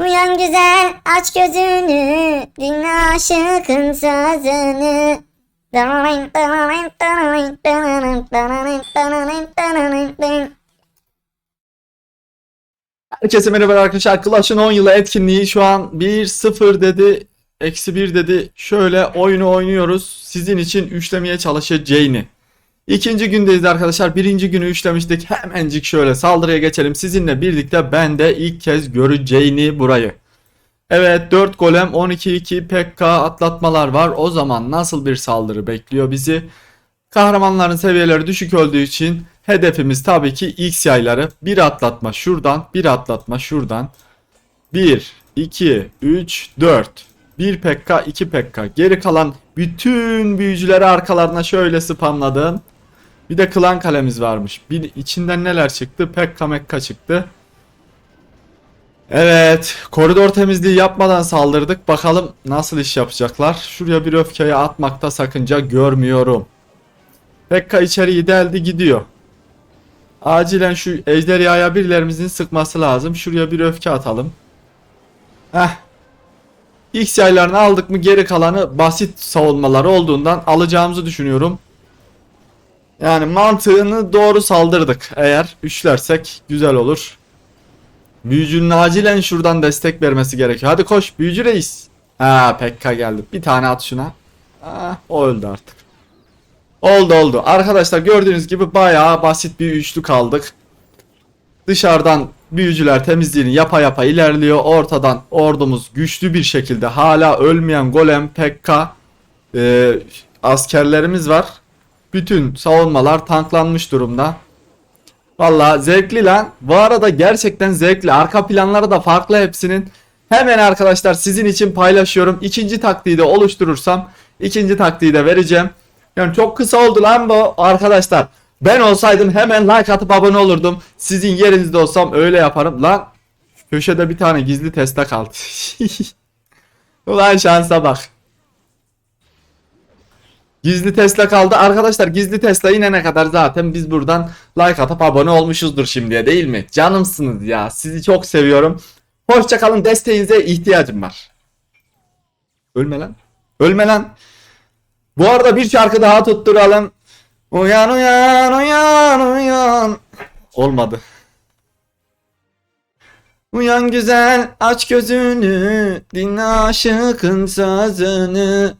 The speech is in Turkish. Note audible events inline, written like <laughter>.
Uyan güzel aç gözünü dinle aşıkın sözünü. Herkese merhaba arkadaşlar. Clash'ın 10 yılı etkinliği şu an 1-0 dedi. Eksi 1 dedi. Şöyle oyunu oynuyoruz. Sizin için üçlemeye çalışacağını. İkinci gündeyiz arkadaşlar. Birinci günü üçlemiştik. Hemencik şöyle saldırıya geçelim. Sizinle birlikte ben de ilk kez göreceğini burayı. Evet 4 golem 12-2 PK atlatmalar var. O zaman nasıl bir saldırı bekliyor bizi? Kahramanların seviyeleri düşük olduğu için hedefimiz tabii ki X yayları. Bir atlatma şuradan, bir atlatma şuradan. 1, 2, 3, 4. 1 PK, 2 PK. Geri kalan bütün büyücüleri arkalarına şöyle spamladım. Bir de klan kalemiz varmış. Bir içinden neler çıktı? Pekka mekka çıktı. Evet, koridor temizliği yapmadan saldırdık. Bakalım nasıl iş yapacaklar. Şuraya bir öfkeyi atmakta sakınca görmüyorum. Pekka içeriği deldi gidiyor. Acilen şu ejderhaya birilerimizin sıkması lazım. Şuraya bir öfke atalım. Heh. X yaylarını aldık mı geri kalanı basit savunmaları olduğundan alacağımızı düşünüyorum. Yani mantığını doğru saldırdık. Eğer üçlersek güzel olur. Büyücünün acilen şuradan destek vermesi gerekiyor. Hadi koş büyücü reis. Ha Pekka geldi. Bir tane at şuna. Ha, o öldü artık. Oldu oldu. Arkadaşlar gördüğünüz gibi bayağı basit bir üçlü kaldık. Dışarıdan büyücüler temizliğini yapa yapa ilerliyor. Ortadan ordumuz güçlü bir şekilde hala ölmeyen golem, pekka e, askerlerimiz var. Bütün savunmalar tanklanmış durumda. Valla zevkli lan. Bu arada gerçekten zevkli. Arka planları da farklı hepsinin. Hemen arkadaşlar sizin için paylaşıyorum. İkinci taktiği de oluşturursam ikinci taktiği de vereceğim. Yani çok kısa oldu lan bu arkadaşlar. Ben olsaydım hemen like atıp abone olurdum. Sizin yerinizde olsam öyle yaparım. Lan köşede bir tane gizli Tesla kaldı. <laughs> Ulan şansa bak. Gizli Tesla kaldı. Arkadaşlar gizli Tesla inene kadar zaten biz buradan like atıp abone olmuşuzdur şimdiye değil mi? Canımsınız ya. Sizi çok seviyorum. Hoşçakalın. Desteğinize ihtiyacım var. Ölme lan. Ölme lan. Bu arada bir şarkı daha tutturalım. Uyan uyan uyan uyan. Olmadı. Uyan güzel aç gözünü dinle aşıkın sözünü.